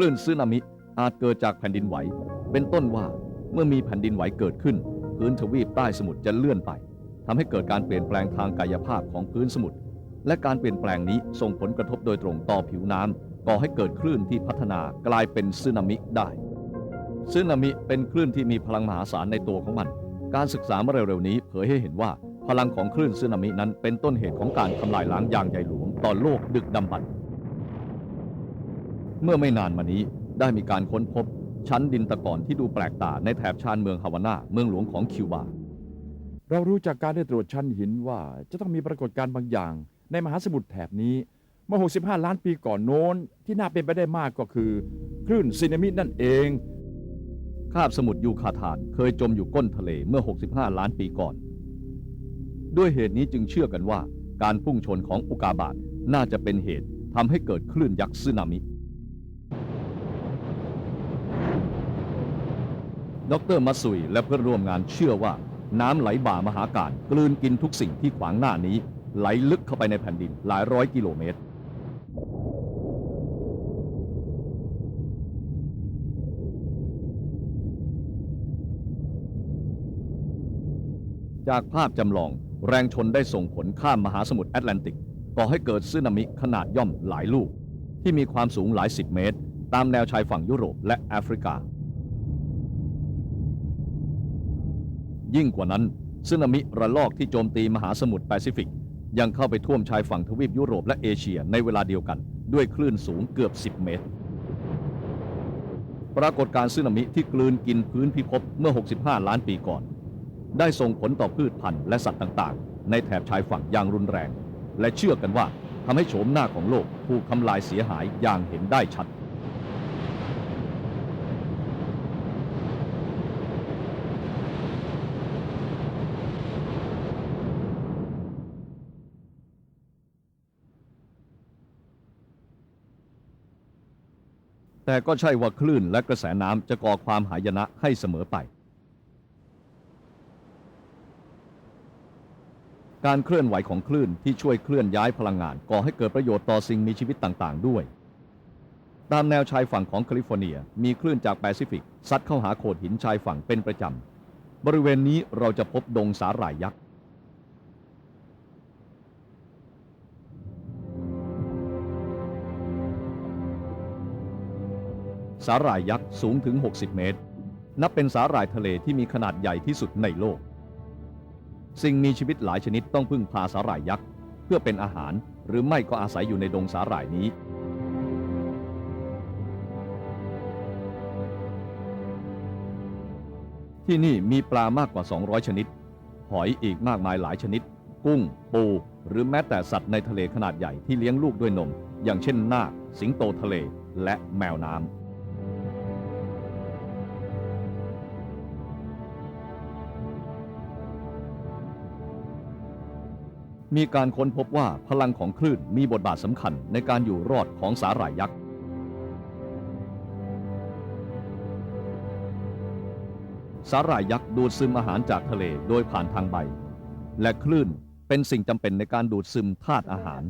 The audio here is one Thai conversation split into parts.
คลื่นสึนามิอาจเกิดจากแผ่นดินไหว เป็นต้นว่าเมื่อมีแผ่นดินไหวเกิดขึ้น พื้นทวีปใต้สมุทรจะเลื่อนไปทำให้เกิดการเปลี่ยนแปลงทางกายภาพของพื้นสมุทรและการเปลี่ยนแปลงนี้ส่งผลกระทบโดยตรงต่อผิวน้ำก่อให้เกิดคลื่นที่พัฒนากลายเป็นสึนามิได้สึนามิเป็นคลื่นที่มีพลังมหาศาลในตัวของมัน การศึกษาเมื่อเร็วๆนี้เผยให้เห็นว่าพลังของคลื่นสึนามินั้นเป็นต้นเหตุของการทำลายล้างอย่างใหญ่หลวงต่อโลกดึกดำบรรพ์ เมื่อไม่นานมานี้ได้มีการค้นพบชั้นดินตะกอนที่ดูแปลกตาในแถบชานเมืองฮาวาน่าเมืองหลวงของคิวบา เรารู้จากการได้ตรวจชั้นหินว่าจะต้องมีปรากฏการณ์บางอย่าง ในมหาสมุทรแถบนี้เมื่อ 65 ล้านปีก่อนโน้น ที่น่าเป็นไปได้มากก็คือ คลื่นสึนามินั่นเองคาบสมุทรยูคาทานเคยจมอยู่ก้นทะเลเมื่อ 65 ล้านปีก่อน ด้วยเหตุนี้จึงเชื่อกันว่า การพุ่งชนของอุกาบาตน่าจะเป็นเหตุทำให้เกิดคลื่นยักษ์สึนามิ ดรมัสุยและเพื่อนร่วมงานเชื่อว่า น้ำไหลบ่ามหาการกลืนกินทุกสิ่งที่ขวางหน้านี้ ไหลลึกเข้าไปในแผ่นดินหลายร้อยกิโลเมตร จากภาพจำลองแรงชนได้ส่งผลข้ามมหาสมุทรแอตแลนติกก่อให้เกิดสึนามิขนาดย่อมหลายลูก ที่มีความสูงหลายสิบเมตร ตามแนวชายฝั่งยุโรปและแอฟริกา ยิ่งกว่านั้นสึนามิระลอกที่โจมตีมหาสมุทรแปซิฟิก ยังเข้าไปท่วมชายฝั่งทวีปยุโรปและเอเชียในเวลาเดียวกันด้วยคลื่นสูงเกือบ 10 เมตร ปรากฏการณ์สึนามิที่กลืนกินพื้นพิภพเมื่อ 65 ล้านปีก่อน ได้ส่งผลต่อพืชพันธุ์และสัตว์ต่างๆ ในแถบชายฝั่งอย่างรุนแรง และเชื่อกันว่าทำให้โฉมหน้าของโลกถูกทำลายเสียหายอย่างเห็นได้ชัด แต่ก็ใช่ว่าคลื่นและกระแสน้ำจะก่อความหายนะให้เสมอไป การเคลื่อนไหวของคลื่นที่ช่วยเคลื่อนย้ายพลังงานก่อให้เกิดประโยชน์ต่อสิ่งมีชีวิตต่างๆ ด้วย ตามแนวชายฝั่งของแคลิฟอร์เนียมีคลื่นจากแปซิฟิกซัดเข้าหาโขดหินชายฝั่งเป็นประจำ บริเวณนี้เราจะพบดงสาหร่ายยักษ์ สาหร่ายยักษ์สูงถึง 60 เมตร นับเป็นสาหร่ายทะเลที่มีขนาดใหญ่ที่สุดในโลก สิ่งมีชีวิตหลายชนิดต้องพึ่งพาสาหร่ายยักษ์เพื่อเป็นอาหารหรือไม่ก็อาศัยอยู่ในดงสาหร่ายนี้ ที่นี่มีปลามากกว่า 200 ชนิด หอยอีกมากมายหลายชนิด กุ้ง ปู หรือแม้แต่สัตว์ในทะเลขนาดใหญ่ที่เลี้ยงลูกด้วยนม อย่างเช่นนาค สิงโตทะเลและแมวน้ำ มีการค้นพบว่าพลังของคลื่นมีบทบาทสำคัญในการอยู่รอดของสาหร่ายยักษ์ สาหร่ายยักษ์ดูดซึมอาหารจากทะเลโดยผ่านทางใบ และคลื่นเป็นสิ่งจำเป็นในการดูดซึมธาตุอาหาร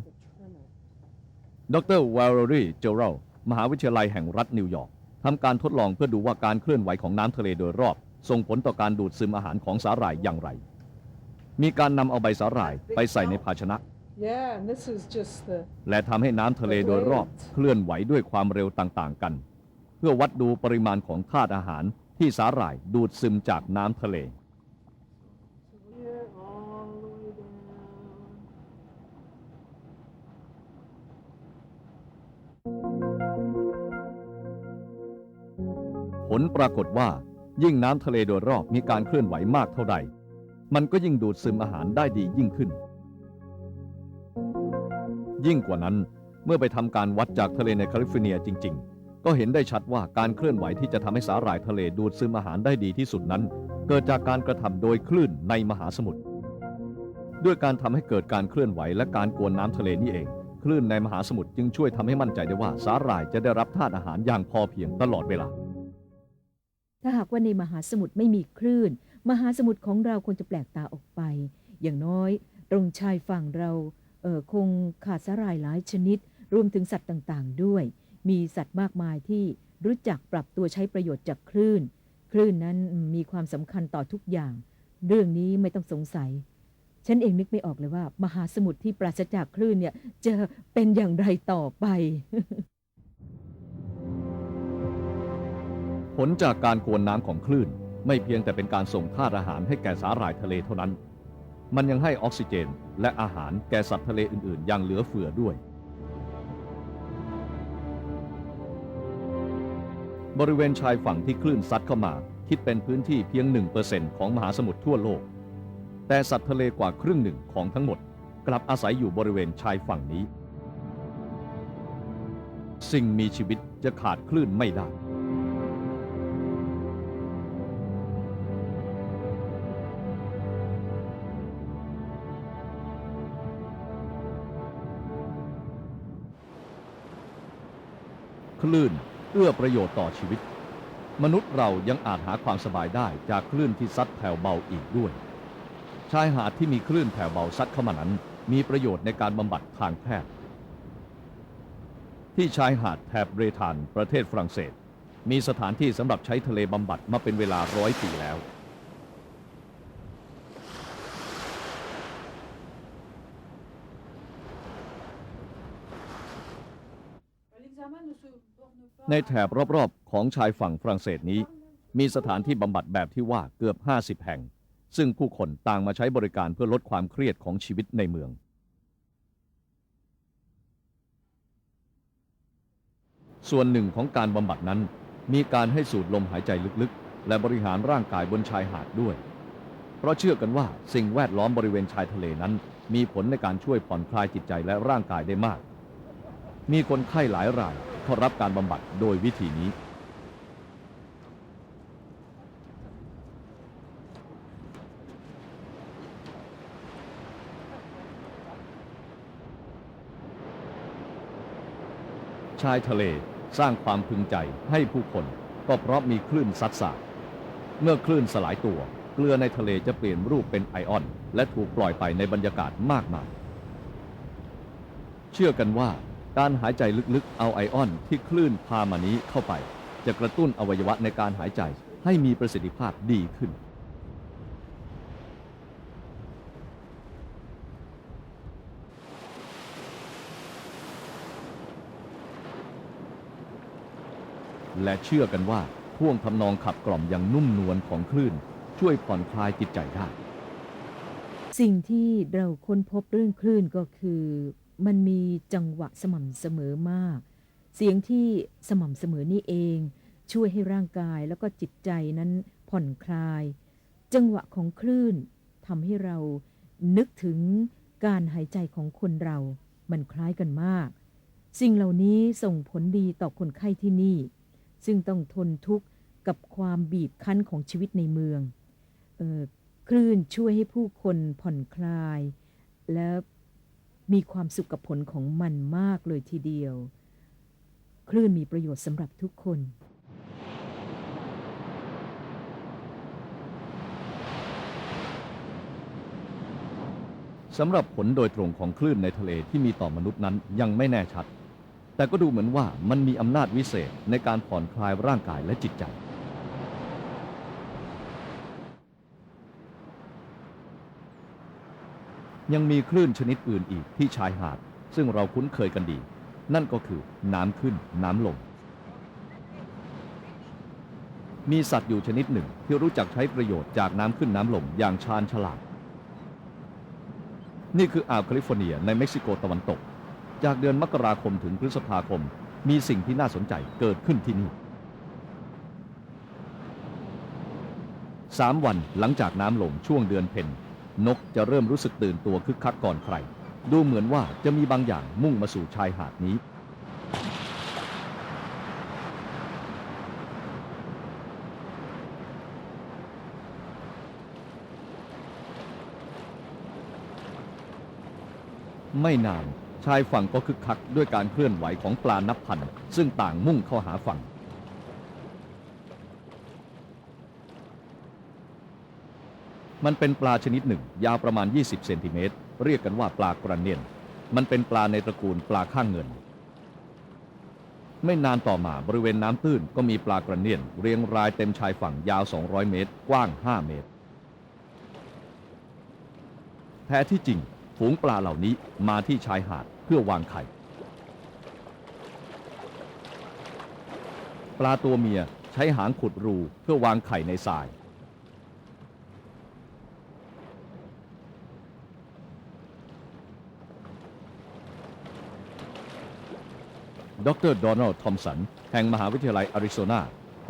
ดรวาลรีเจอรัลมหาวิทยาลัยแห่งรัฐนิวยอร์กทำการทดลองเพื่อดูว่าการเคลื่อนไหวของน้ำทะเลโดยรอบ ส่งผลต่อการดูดซึมอาหารของสาหร่ายอย่างไร มีการนำเอาใบสาหร่ายไปใส่ในภาชนะ Yeah, and this is just the และทำให้น้ำทะเลโดยรอบเคลื่อนไหวด้วยความเร็วต่างๆกัน เพื่อวัดดูปริมาณของธาตุอาหารที่สาหร่ายดูดซึมจากน้ำทะเล here all the way down. ผลปรากฏว่ายิ่งน้ำทะเลโดยรอบมีการเคลื่อนไหวมากเท่าใด มันก็ยิ่งดูดซึมอาหารได้ดียิ่งขึ้น ยิ่งกว่านั้นเมื่อไปทำการวัดจากทะเลในแคลิฟอร์เนียจริง ๆ ก็เห็นได้ชัดว่าการเคลื่อนไหวที่จะทำให้สาหร่ายทะเลดูดซึมอาหารได้ดีที่สุดนั้น เกิดจากการกระทำโดยคลื่นในมหาสมุทรด้วยการทำให้เกิดการเคลื่อนไหวและการกวนน้ำทะเลนี่เอง คลื่นในมหาสมุทรจึงช่วยทำให้มั่นใจได้ว่าสาหร่ายจะได้รับธาตุอาหารอย่างพอเพียงตลอดเวลา ถ้าหากว่าในมหาสมุทรไม่มีคลื่น มหาสมุทรของเราควรจะแปลกตาออกไป อย่างน้อย ตรงชายฝั่งเราเออคงขาดสาหร่ายหลายชนิด รวมถึงสัตว์ต่างๆ ด้วย มีสัตว์มากมายที่รู้จักปรับตัวใช้ประโยชน์จากคลื่น คลื่นนั้นมีความสำคัญต่อทุกอย่าง เรื่องนี้ไม่ต้องสงสัย ฉันเองนึกไม่ออกเลยว่า มหาสมุทรที่ปราศจากคลื่นเนี่ยจะเป็นอย่างไรต่อไป ผลจากการกวนน้ำของคลื่น ไม่เพียงแต่เป็นการส่งธาตุอาหารให้แก่สาหร่ายทะเลเท่านั้น มันยังให้ออกซิเจนและอาหารแก่สัตว์ทะเลอื่นๆ อย่างเหลือเฟือด้วย บริเวณชายฝั่งที่คลื่นซัดเข้ามา คิดเป็นพื้นที่เพียง 1%ของมหาสมุทรทั่วโลก แต่สัตว์ทะเลกว่าครึ่งหนึ่งของทั้งหมด กลับอาศัยอยู่บริเวณชายฝั่งนี้ สิ่งมีชีวิตจะขาดคลื่นไม่ได้ คลื่นเอื้อประโยชน์ต่อชีวิต มนุษย์เรายังอาจหาความสบายได้จากคลื่นที่ซัดแผ่วเบาอีกด้วย ชายหาดที่มีคลื่นแผ่วเบาซัดเข้ามานั้น มีประโยชน์ในการบำบัดทางแพทย์ ที่ชายหาดแถบเบรทานประเทศฝรั่งเศส มีสถานที่สำหรับใช้ทะเลบำบัดมาเป็นเวลาร้อยปีแล้ว ในแถบรอบๆ ของชายฝั่งฝรั่งเศสนี้ มีสถานที่บำบัดแบบที่ว่าเกือบ 50 แห่ง ซึ่งผู้คนต่างมาใช้บริการเพื่อลดความเครียดของชีวิตในเมือง ส่วนหนึ่งของการบำบัดนั้น มีการให้สูดลมหายใจลึกๆ และบริหารร่างกายบนชายหาดด้วย เพราะเชื่อกันว่าสิ่งแวดล้อมบริเวณชายทะเลนั้น มีผลในการช่วยผ่อนคลายจิตใจและร่างกายได้มาก มีคนไข้หลายราย เข้ารับการบำบัดโดยวิธีนี้ ชายทะเลสร้างความพึงใจให้ผู้คน ก็เพราะมีคลื่นซัดสาดเมื่อคลื่นสลายตัว เกลือในทะเลจะเปลี่ยนรูปเป็นไอออน และถูกปล่อยไปในบรรยากาศมากมาย เชื่อกันว่า การหายใจลึกๆ เอาไอออนที่คลื่นพามานี้เข้าไป จะกระตุ้นอวัยวะในการหายใจให้มีประสิทธิภาพดีขึ้น และเชื่อกันว่าท่วงทำนองขับกล่อมอย่างนุ่มนวลของคลื่น ช่วยผ่อนคลายจิตใจได้ สิ่งที่เราค้นพบเรื่องคลื่นก็คือ มันมีจังหวะสม่ำเสมอมาก เสียงที่สม่ำเสมอนี่เอง ช่วยให้ร่างกายแล้วก็จิตใจนั้นผ่อนคลาย จังหวะของคลื่นทำให้เรานึกถึงการหายใจของคนเรา มันคล้ายกันมาก สิ่งเหล่านี้ส่งผลดีต่อคนไข้ที่นี่ ซึ่งต้องทนทุกข์กับความบีบคั้นของชีวิตในเมืองออคลื่นช่วยให้ผู้คนผ่อนคลาย และ มีความสุขกับผลของมันมากเลยทีเดียว คลื่นมีประโยชน์สำหรับทุกคน สำหรับผลโดยตรงของคลื่นในทะเลที่มีต่อมนุษย์นั้นยังไม่แน่ชัด แต่ก็ดูเหมือนว่ามันมีอำนาจวิเศษในการผ่อนคลายร่างกายและจิตใจ ยังมีคลื่นชนิดอื่นอีกที่ชายหาด ซึ่งเราคุ้นเคยกันดี นั่นก็คือน้ำขึ้นน้ำลง มีสัตว์อยู่ชนิดหนึ่งที่รู้จักใช้ประโยชน์จากน้ำขึ้นน้ำลงอย่างชาญฉลาด นี่คืออ่าวแคลิฟอร์เนียในเม็กซิโกตะวันตก จากเดือนมกราคมถึงพฤษภาคม มีสิ่งที่น่าสนใจเกิดขึ้นที่นี่สามวันหลังจากน้ำลงช่วงเดือนเพ็ญ นกจะเริ่มรู้สึกตื่นตัวคึกคักก่อนใคร ดูเหมือนว่าจะมีบางอย่างมุ่งมาสู่ชายหาดนี้ ไม่นานชายฝั่งก็คึกคักด้วยการเคลื่อนไหวของปลานับพันซึ่งต่างมุ่งเข้าหาฝั่ง มันเป็นปลาชนิดหนึ่ง ยาวประมาณ 20 เซนติเมตร เรียกกันว่าปลากระเนียน มันเป็นปลาในตระกูลปลาข้างเงิน ไม่นานต่อมาบริเวณน้ำตื้นก็มีปลากระเนียน เรียงรายเต็มชายฝั่งยาว 200 เมตร กว้าง 5 เมตร แท้ที่จริงฝูงปลาเหล่านี้มาที่ชายหาดเพื่อวางไข่ ปลาตัวเมียใช้หางขุดรูเพื่อวางไข่ในทราย ดรโดนัลด์ทอมสัน แห่งมหาวิทยาลัยอาริโซนา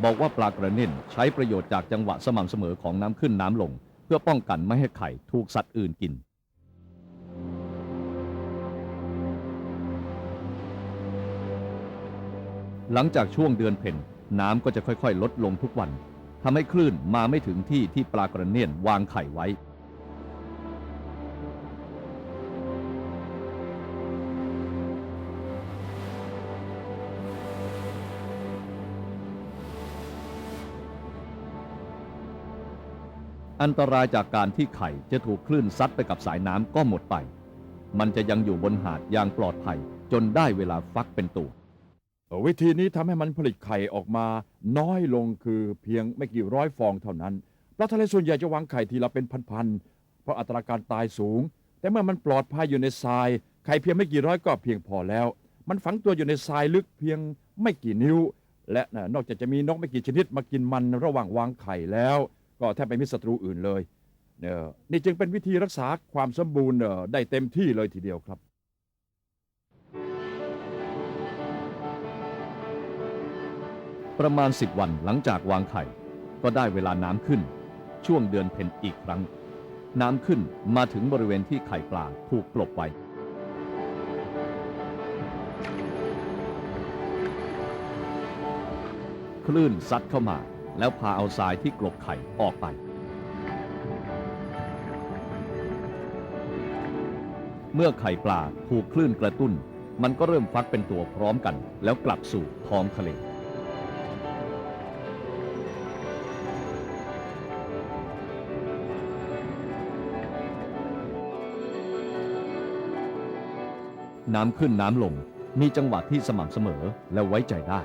บอกว่าปลากระเน่นใช้ประโยชน์จากจังหวะสม่ำเสมอของน้ำขึ้นน้ำลง เพื่อป้องกันไม่ให้ไข่ถูกสัตว์อื่นกิน หลังจากช่วงเดือนเพ็ญน้ำก็จะค่อยๆ ลดลงทุกวันทำให้คลื่นมาไม่ถึงที่ที่ปลากระเนียนวางไข่ไว้ อันตรายจากการที่ไข่จะถูกคลื่นซัดไปกับสายน้ำก็หมดไป มันจะยังอยู่บนหาดอย่างปลอดภัย จนได้เวลาฟักเป็นตัว วิธีนี้ทำให้มันผลิตไข่ออกมา น้อยลงคือเพียงไม่กี่ร้อยฟองเท่านั้นปลาทะเลส่วนใหญ่จะวางไข่ทีละเป็นพันๆ เพราะอัตราการตายสูง แต่เมื่อมันปลอดภัยอยู่ในทราย ไข่เพียงไม่กี่ร้อยก็เพียงพอแล้ว มันฝังตัวอยู่ในทรายลึกเพียงไม่กี่นิ้ว และน่ะนอกจากจะมีนกไม่กี่ชนิดมากินมันระหว่างวางไข่แล้ว ก็แทบไม่มีศัตรูอื่นเลยเนี่ยนี่จึงเป็นวิธีรักษาความสมบูรณ์เออได้เต็มที่เลยทีเดียวครับ ประมาณ 10 วันหลังจากวางไข่ ก็ได้เวลาน้ำขึ้น ช่วงเดือนเพ็ญอีกครั้ง น้ำขึ้นมาถึงบริเวณที่ไข่ปลาถูกกลบไว้คลื่นซัดเข้ามา แล้วพาเอาทรายที่กลบไข่ออกไป เมื่อไข่ปลาถูกคลื่นกระตุ้น มันก็เริ่มฟักเป็นตัวพร้อมกัน แล้วกลับสู่ท้องทะเลน้ำขึ้นน้ำลง มีจังหวะที่สม่ำเสมอและไว้ใจได้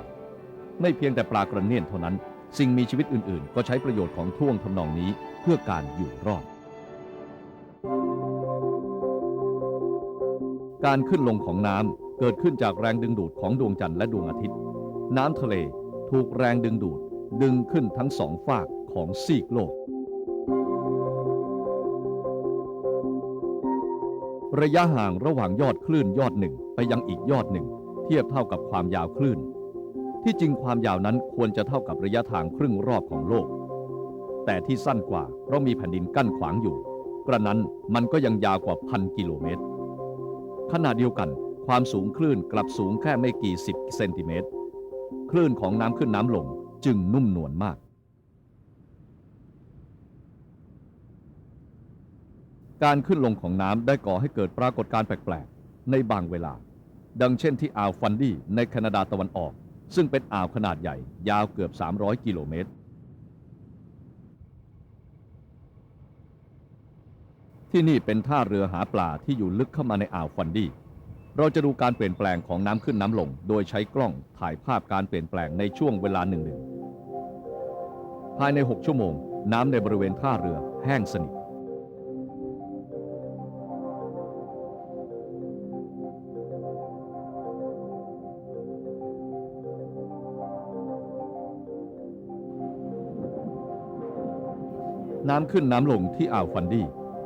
ไม่เพียงแต่ปลากระเนียนเท่านั้น สิ่งมีชีวิตอื่น ๆ ก็ใช้ประโยชน์ของท่วงทำนองนี้เพื่อการอยู่รอด การขึ้นลงของน้ำเกิดขึ้นจากแรงดึงดูดของดวงจันทร์และดวงอาทิตย์ น้ำทะเลถูกแรงดึงดูดดึงขึ้นทั้งสองฝากของซีกโลก ระยะห่างระหว่างยอดคลื่นยอดหนึ่งไปยังอีกยอดหนึ่ง เทียบเท่ากับความยาวคลื่น ที่จริงความยาวนั้นควรจะเท่ากับระยะทางครึ่งรอบของโลก แต่ที่สั้นกว่าเพราะมีแผ่นดินกั้นขวางอยู่ กระนั้นมันก็ยังยาวกว่าพันกิโลเมตร ขณะเดียวกัน ความสูงคลื่นกลับสูงแค่ไม่กี่สิบเซนติเมตร คลื่นของน้ำขึ้นน้ำลงจึงนุ่มนวลมาก การขึ้นลงของน้ำได้ก่อให้เกิดปรากฏการณ์แปลกๆ ในบางเวลา ดังเช่นที่อ่าวฟันดี้ในแคนาดาตะวันออก ซึ่งเป็นอ่าวขนาดใหญ่ยาวเกือบ 300 กิโลเมตร ที่นี่เป็นท่าเรือหาปลาที่อยู่ลึกเข้ามาในอ่าวฟันดี้ เราจะดูการเปลี่ยนแปลงของน้ำขึ้นน้ำลง โดยใช้กล้องถ่ายภาพการเปลี่ยนแปลงในช่วงเวลาหนึ่งหนึ่งภายใน 6 ชั่วโมง น้ำในบริเวณท่าเรือแห้งสนิท น้ำขึ้นน้ำลงที่อ่าวฟันดี้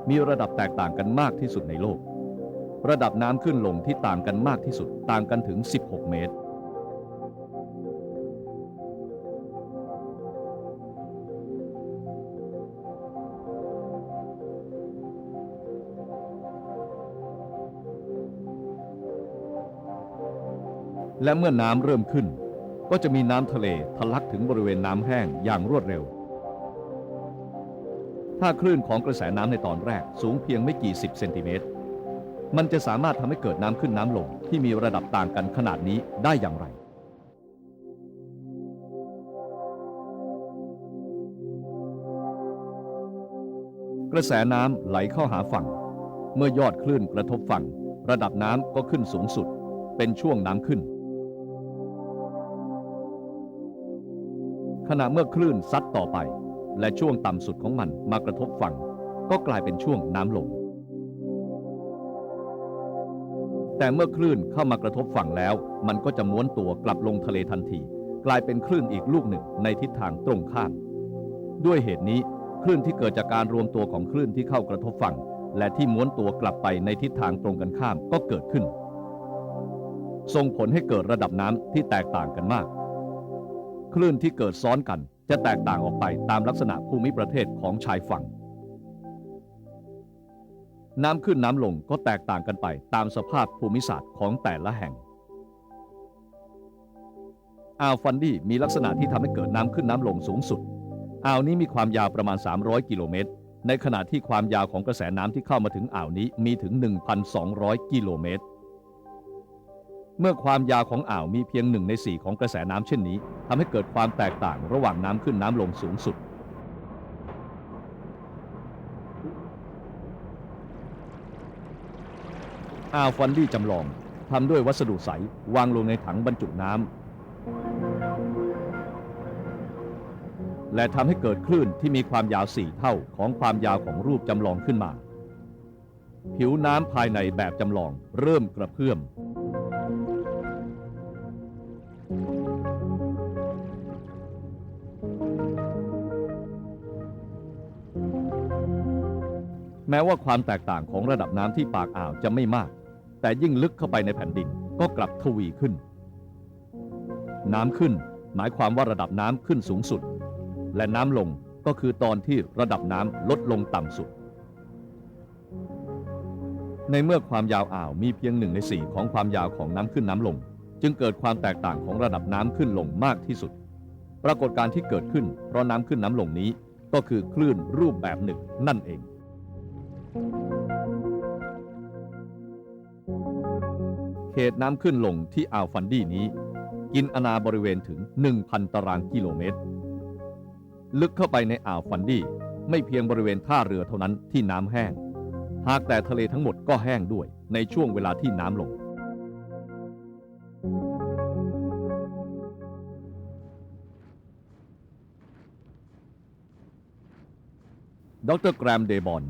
มีระดับแตกต่างกันมากที่สุดในโลก ระดับน้ำขึ้นลงที่ต่างกันมากที่สุดต่างกันถึง 16 เมตร และเมื่อน้ำเริ่มขึ้น ก็จะมีน้ำทะเลทะลักถึงบริเวณน้ำแห้งอย่างรวดเร็ว ถ้าคลื่นของกระแสน้ำในตอนแรกสูงเพียงไม่กี่สิบเซนติเมตร มันจะสามารถทำให้เกิดน้ำขึ้นน้ำลงที่มีระดับต่างกันขนาดนี้ได้อย่างไร กระแสน้ำไหลเข้าหาฝั่ง เมื่อยอดคลื่นกระทบฝั่ง ระดับน้ำก็ขึ้นสูงสุด เป็นช่วงน้ำขึ้น ขณะเมื่อคลื่นซัดต่อไป และช่วงต่ำสุดของมันมากระทบฝั่ง ก็กลายเป็นช่วงน้ำลง แต่เมื่อคลื่นเข้ามากระทบฝั่งแล้ว มันก็จะม้วนตัวกลับลงทะเลทันที กลายเป็นคลื่นอีกลูกหนึ่งในทิศทางตรงข้าม ด้วยเหตุนี้คลื่นที่เกิดจากการรวมตัวของคลื่นที่เข้ากระทบฝั่ง และที่ม้วนตัวกลับไปในทิศทางตรงกันข้ามก็เกิดขึ้น ส่งผลให้เกิดระดับน้ำที่แตกต่างกันมาก คลื่นที่เกิดซ้อนกัน จะแตกต่างออกไปตามลักษณะภูมิประเทศของชายฝั่ง น้ำขึ้นน้ำลงก็แตกต่างกันไปตามสภาพภูมิศาสตร์ของแต่ละแห่งอ่าวฟันดี้มีลักษณะที่ทำให้เกิดน้ำขึ้นน้ำลงสูงสุดอ่าวนี้มีความยาวประมาณ 300 กิโลเมตร ในขณะที่ความยาวของกระแสน้ำที่เข้ามาถึงอ่าวนี้มีถึง 1,200 กิโลเมตร เมื่อความยาวของอ่าวมีเพียงหนึ่งในสี่ของกระแสน้ำเช่นนี้ทำให้เกิดความแตกต่างระหว่างน้ำขึ้นน้ำลงสูงสุด อ่าวฟันดี้จำลองทำด้วยวัสดุใส วางลงในถังบรรจุน้ำและทำให้เกิดคลื่นที่มีความยาวสี่เท่าของความยาวของรูปจำลองขึ้นมา ผิวน้ำภายในแบบจำลองเริ่มกระเพื่อม แม้ว่าความแตกต่างของระดับน้ำที่ปากอ่าวจะไม่มาก แต่ยิ่งลึกเข้าไปในแผ่นดินก็กลับทวีขึ้น น้ำขึ้นหมายความว่าระดับน้ำขึ้นสูงสุด และน้ำลงก็คือตอนที่ระดับน้ำลดลงต่ำสุด ในเมื่อความยาวอ่าวมีเพียงหนึ่งในสี่ของความยาวของน้ำขึ้นน้ำลง จึงเกิดความแตกต่างของระดับน้ำขึ้นลงมากที่สุด ปรากฏการณ์ที่เกิดขึ้น เพราะน้ำขึ้นน้ำลงนี้ก็คือคลื่นรูปแบบหนึ่งนั่นเอง ขตน้ำขึ้นลงที่อ่าวฟันดี้นี้ กินอาณาบริเวณถึง 1,000 ตารางกิโลเมตร ลึกเข้าไปในอ่าวฟันดี้ไม่เพียงบริเวณท่าเรือเท่านั้นที่น้ำแห้ง หากแต่ทะเลทั้งหมดก็แห้งด้วยในช่วงเวลาที่น้ำลง ดรแกรมเดบอน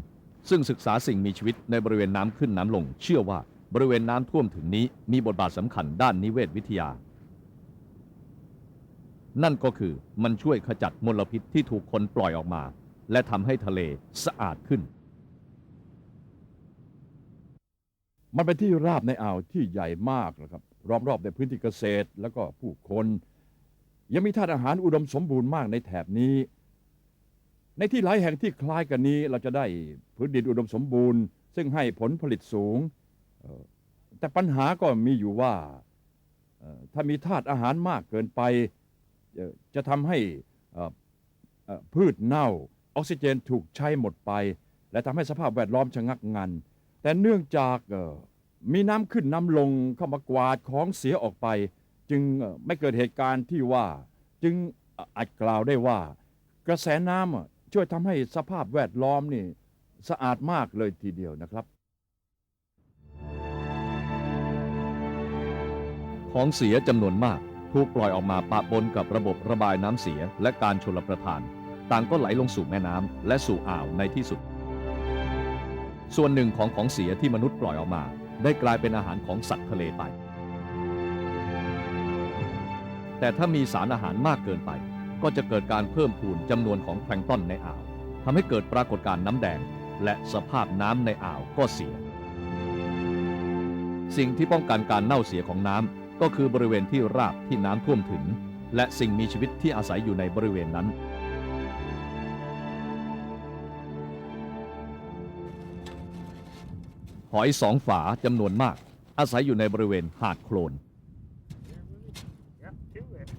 ซึ่งศึกษาสิ่งมีชีวิตในบริเวณน้ำขึ้นน้ำลงเชื่อว่า บริเวณน้ำท่วมถึงนี้มีบทบาทสำคัญด้านนิเวศวิทยา นั่นก็คือมันช่วยขจัดมลพิษที่ถูกคนปล่อยออกมา และทำให้ทะเลสะอาดขึ้น มันเป็นที่ราบในอ่าวที่ใหญ่มากนะครับ รอบๆในพื้นที่เกษตรแล้วก็ผู้คน ยังมีธาตุอาหารอุดมสมบูรณ์มากในแถบนี้ ในที่หลายแห่งที่คล้ายกันนี้เราจะได้พื้นดินอุดมสมบูรณ์ ซึ่งให้ผลผลิตสูง แต่ปัญหาก็มีอยู่ว่าออถ้ามีธาตุอาหารมากเกินไป จะทำให้พืชเน่า ออกซิเจนถูกใช้หมดไป และทำให้สภาพแวดล้อมชะงักงัน แต่เนื่องจากมีน้ำขึ้นน้ำลงเข้ามากวาดของเสียออกไป จึงไม่เกิดเหตุการณ์ที่ว่าจึงอาจกล่าวได้ว่า กระแสน้ำช่วยทำให้สภาพแวดล้อมนี่สะอาดมากเลยทีเดียวนะครับ ของเสียจำนวนมากถูกปล่อยออกมาปะปนกับระบบระบายน้ำเสียและการชลประทาน ต่างก็ไหลลงสู่แม่น้ำและสู่อ่าวในที่สุด ส่วนหนึ่งของของเสียที่มนุษย์ปล่อยออกมา ได้กลายเป็นอาหารของสัตว์ทะเลไป แต่ถ้ามีสารอาหารมากเกินไป ก็จะเกิดการเพิ่มพูนจำนวนของแพลงต้นในอ่าวทำให้เกิดปรากฏการณ์น้ำแดง และสภาพน้ำในอ่าวก็เสีย สิ่งที่ป้องกันการเน่าเสียของน้ำ ก็คือบริเวณที่ราบที่น้ำท่วมถึง และสิ่งมีชีวิตที่อาศัยอยู่ในบริเวณนั้น หอยสองฝาจำนวนมาก อาศัยอยู่ในบริเวณหาดโคลน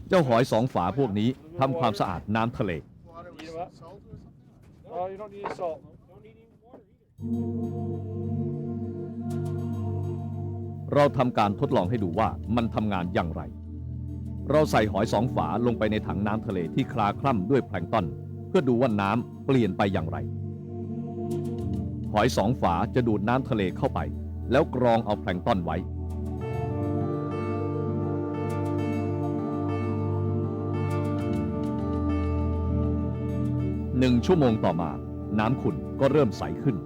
เจ้าหอยสองฝาพวกนี้ทำความสะอาดน้ำทะเล Oh, you don't need salt. Don't need any water either. เราทำการทดลองให้ดูว่ามันทำงานอย่างไร เราใส่หอยสองฝาลงไปในถังน้ำทะเลที่คลาคล่ำด้วยแพลงต้น เพื่อดูว่าน้ำเปลี่ยนไปอย่างไร หอยสองฝาจะดูดน้ำทะเลเข้าไป แล้วกรองเอาแพลงต้นไว้ หนึ่งชั่วโมงต่อมา น้ำขุ่นก็เริ่มใสขึ้น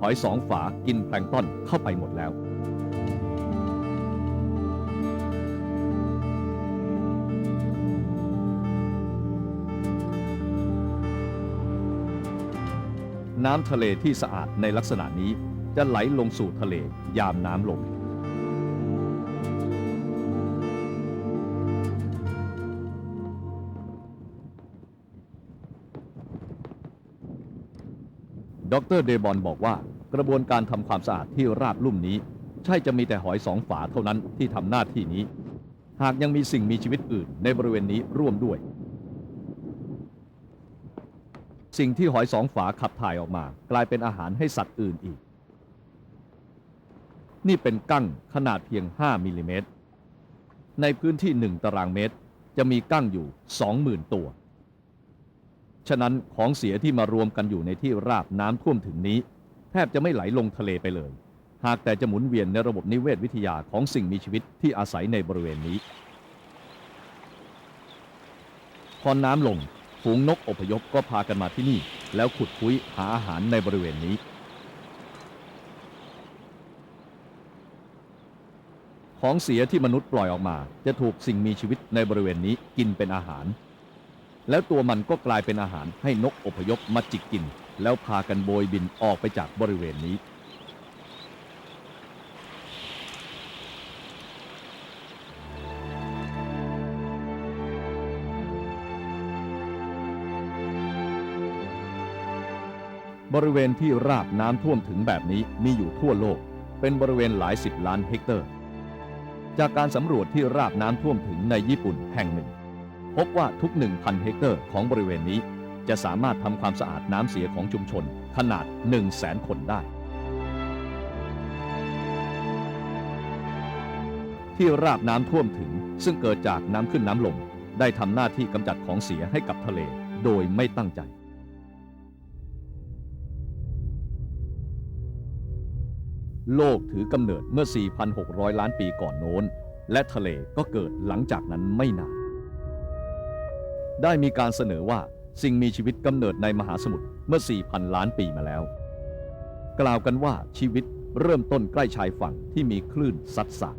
หอยสองฝากินแพลงต้อนเข้าไปหมดแล้ว น้ำทะเลที่สะอาดในลักษณะนี้จะไหลลงสู่ทะเลยามน้ำลง ดรเดบอนบอกว่ากระบวนการทำความสะอาดที่ราบลุ่มนี้ ใช่จะมีแต่หอยสองฝาเท่านั้นที่ทำหน้าที่นี้ หากยังมีสิ่งมีชีวิตอื่นในบริเวณนี้ร่วมด้วย สิ่งที่หอยสองฝาขับถ่ายออกมา กลายเป็นอาหารให้สัตว์อื่นอีก นี่เป็นกั้งขนาดเพียง 5มิลลิเมตร ในพื้นที่ 1 ตารางเมตร จะมีกั้งอยู่ 20,000 ตัว ฉะนั้นของเสียที่มารวมกันอยู่ในที่ราบน้ำท่วมถึงนี้ แทบจะไม่ไหลลงทะเลไปเลย หากแต่จะหมุนเวียนในระบบนิเวศวิทยาของสิ่งมีชีวิตที่อาศัยในบริเวณนี้ พอน้ำลง ฝูงนกอพยพก็พากันมาที่นี่ แล้วขุดคุ้ยหาอาหารในบริเวณนี้ ของเสียที่มนุษย์ปล่อยออกมา จะถูกสิ่งมีชีวิตในบริเวณนี้กินเป็นอาหาร แล้วตัวมันก็กลายเป็นอาหารให้นกอพยพมาจิกกิน แล้วพากันโบยบินออกไปจากบริเวณนี้ บริเวณที่ราบน้ำท่วมถึงแบบนี้มีอยู่ทั่วโลก เป็นบริเวณหลายสิบล้านเฮกเตอร์ จากการสำรวจที่ราบน้ำท่วมถึงในญี่ปุ่นแห่งหนึ่ง พบว่าทุก 1,000 เฮกเตอร์ของบริเวณนี้ จะสามารถทำความสะอาดน้ำเสียของชุมชนขนาด 1 0 0 0 0แสนคนได้ ที่ราบน้ำท่วมถึงซึ่งเกิดจากน้ำขึ้นน้ำลง ได้ทำหน้าที่กำจัดของเสียให้กับทะเลโดยไม่ตั้งใจ โลกถือกำเนิดเมื่อ 4,600 ล้านปีก่อนโน้น และทะเลก็เกิดหลังจากนั้นไม่นาน ได้มีการเสนอว่าสิ่งมีชีวิตกำเนิดในมหาสมุทรเมื่อ 4,000 ล้านปีมาแล้ว กล่าวกันว่าชีวิตเริ่มต้นใกล้ชายฝั่งที่มีคลื่นซัดสาด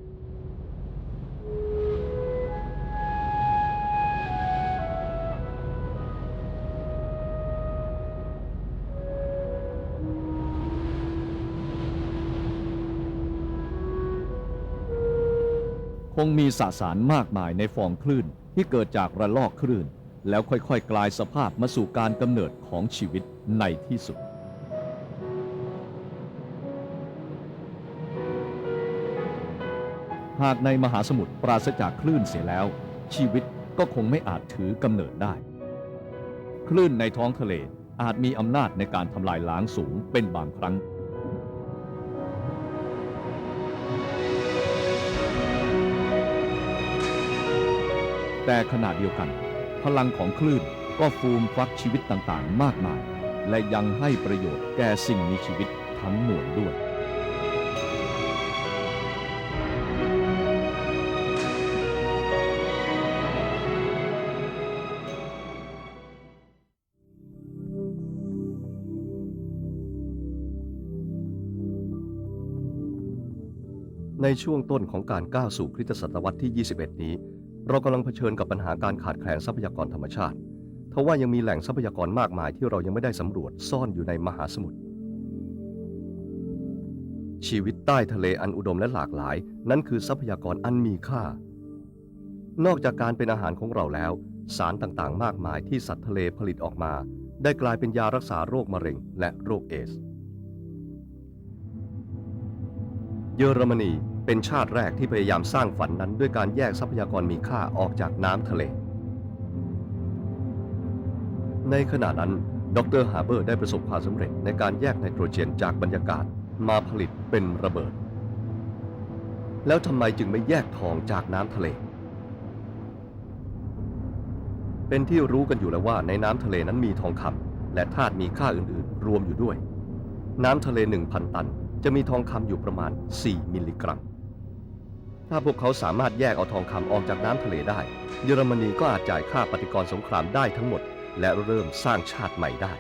งมีสสารมากมายในฟองคลื่นที่เกิดจากระลอกคลื่น แล้วค่อยๆ กลายสภาพมาสู่การกำเนิดของชีวิตในที่สุด หากในมหาสมุทรปราศจากคลื่นเสียแล้ว ชีวิตก็คงไม่อาจถือกำเนิดได้ คลื่นในท้องทะเลอาจมีอำนาจในการทำลายล้างสูงเป็นบางครั้ง แต่ขณะเดียวกัน พลังของคลื่นก็ฟูมฟักชีวิตต่างๆ มากมาย และยังให้ประโยชน์แก่สิ่งมีชีวิตทั้งมวลด้วยในช่วงต้นของการก้าวสู่คริสตศตวรรษที่ 21 นี้ เรากำลังเผชิญกับปัญหาการขาดแคลนทรัพยากรธรรมชาติทว่ายังมีแหล่งทรัพยากรมากมายที่เรายังไม่ได้สำรวจซ่อนอยู่ในมหาสมุทร ชีวิตใต้ทะเลอันอุดมและหลากหลาย นั่นคือทรัพยากรอันมีค่า นอกจากการเป็นอาหารของเราแล้ว สารต่างๆ มากมายที่สัตว์ทะเลผลิตออกมา ได้กลายเป็นยารักษาโรคมะเร็งและโรคเอส เยอรมนี เป็นชาติแรกที่พยายามสร้างฝันนั้นด้วยการแยกทรัพยากรมีค่าออกจากน้ำทะเล ในขณะนั้น ดรฮาร์เบอร์ได้ประสบความสำเร็จในการแยกไนโตรเจนจากบรรยากาศมาผลิตเป็นระเบิด แล้วทำไมจึงไม่แยกทองจากน้ำทะเล เป็นที่รู้กันอยู่แล้วว่าในน้ำทะเลนั้นมีทองคำและธาตุมีค่าอื่นๆ รวมอยู่ด้วย น้ำทะเล 1,000 ตันจะมีทองคำอยู่ประมาณ 4 มิลลิกรัม ถ้าพวกเขาสามารถแยกเอาทองคำออกจากน้ำทะเลได้ เยอรมนีก็อาจจ่ายค่าปฏิกรสงครามได้ทั้งหมด และเริ่มสร้างชาติใหม่ได้